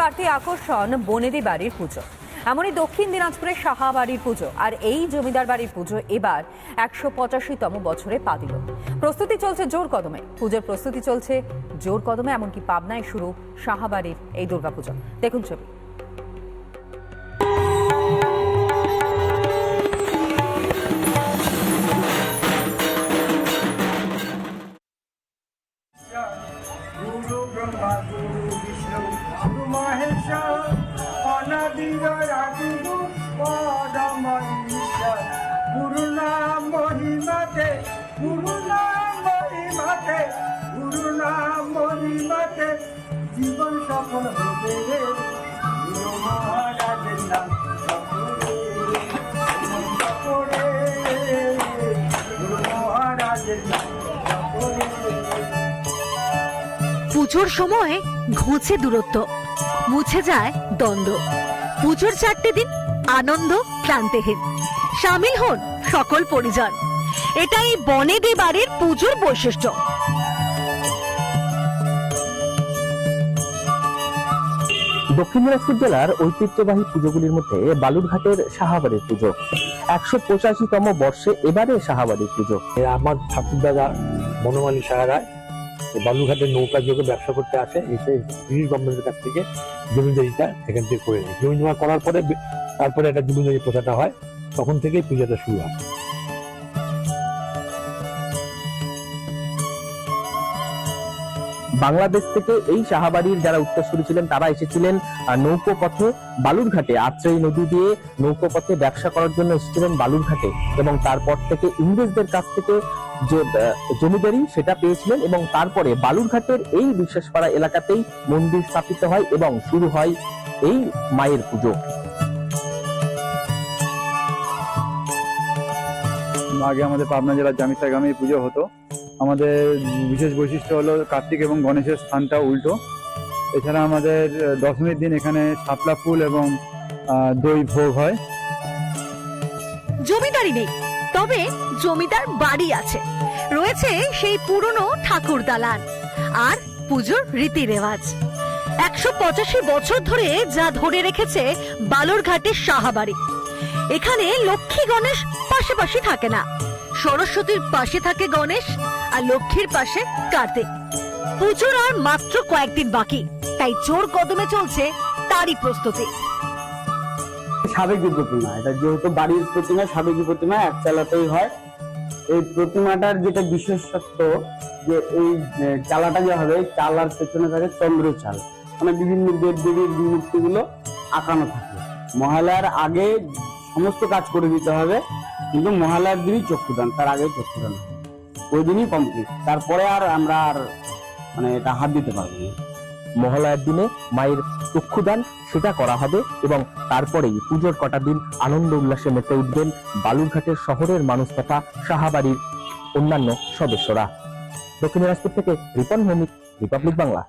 বাড়তি আকর্ষণ বনেদি বাড়ির পুজো। এমনই দক্ষিণ দিনাজপুরের সাহা বাড়ির পুজো আর এই জমিদার বাড়ির পুজো এবার একশো পঁচাশিতম বছরে পা দিল। প্রস্তুতি চলছে জোর কদমে। পুজোর প্রস্তুতি চলছে জোর কদমে, এমনকি পাবনায় শুরু সাহাবাড়ির এই দুর্গাপুজো। দেখুন ছবি। গুরু ব্রহ্মা গুরু। গুরু নাম মহিমাতে জীবন সফল হবে রে। পুজোর সময় ঘুঁচে দূরত্ব, মুছে যায় দ্বন্দ্ব। পুজোর চারটে দিন আনন্দ, ক্লান্তিহীন। সামিল হন সকল পরিজন। এটাই বনেদি বাড়ির পুজোর বৈশিষ্ট্য। দক্ষিণ দিনাজপুর জেলার ঐতিহ্যবাহী পুজোগুলির মধ্যে বালুরঘাটের সাহাবাড়ির পুজো, একশো পঁচাশিতম বর্ষে এবারে সাহাবাড়ির পুজো। আমার ঠাকুরদাদা বনমালী সাহারায় এই বালুঘাটের নৌকা যোগে ব্যবসা করতে আসে, এসে ব্রিটিশ গভর্নমেন্টের কাছ থেকে জমিদারিটা সেখান থেকে করে নেয়। জমি জমা করার পরে, তারপরে একটা জমিদারি প্রথাটা হয়, তখন থেকেই পূজাটা শুরু হয়। বাংলাদেশ থেকে এই সাহাবাড়ির যারা উত্তরসূরি ছিলেন, তারা এসেছিলেন নৌকো পথে বালুরঘাটে আত্রেই নদী দিয়ে নৌকো পথে ব্যবসা করার জন্য এসেছিলেন বালুরঘাটে এবং তারপর থেকে ইংরেজদের কাছ থেকে যে জমিদারি সেটা পেয়েছিলেন এবং তারপরে বালুরঘাটের এই বিশ্বাসপাড়া এলাকাতেই মন্দির স্থাপিত হয় এবং শুরু হয় এই মায়ের পুজো। আগে আমাদের পাবনা জেলার জামিতা গ্রামে পুজো হতো। আমাদের বিশেষ বৈশিষ্ট্য হলো কার্তিক এবং গণেশের স্থানটা উল্টো। এছাড়া আমাদের দশমীর দিন এখানে শাপলা ফুল এবং দই ভোগ হয়। জমিদারি নেই, তবে জমিদার বাড়ি আছে। রয়েছে সেই পুরনো ঠাকুর দালান আর পুজোর রীতি রেওয়াজ। একশো পঁচাশি বছর ধরে যা ধরে রেখেছে বালুরঘাটের সাহাবাড়ি এখানে লক্ষ্মী গণেশ পাশাপাশি থাকে না। সরস্বতীর পাশে থাকে গণেশ আর লক্ষ্মীর পাশে কার্তিক। পুজোর আর মাত্র কয়েকদিন বাকি, তাই জোর কদমে চলছে তারই প্রস্তুতি। প্রতিমা এটা যেহেতু বাড়ির প্রতিমা প্রতিমা হয়। এই প্রতিমাটার যেটা বিশেষত্ব, যে এই চালাটা যে হবে চালার পেছনে থাকে মানে বিভিন্ন দেব দেবীর মূর্তিগুলো আঁকানো থাকে। মহালয়ার আগে সমস্ত কাজ করে দিতে হবে। কিন্তু মহালয়ার দিনই চক্ষুদান, তার আগে চক্ষুদান। ওই দিনই কমপ্লিট তারপরে আর আমরা আর মানে এটা হাত দিতে পারব মহালয়ার দিনে মায়ের চক্ষুদান, সেটা করা হবে এবং তারপরেই পুজোর কটা দিন আনন্দ উল্লাসে মেতে উঠবেন বালুরঘাটের শহরের মানুষ তথা সাহাবাড়ির অন্যান্য সদস্যরা। দক্ষিণ দিনাজপুর থেকে রিপন ভৌমিক রিপাবলিক বাংলা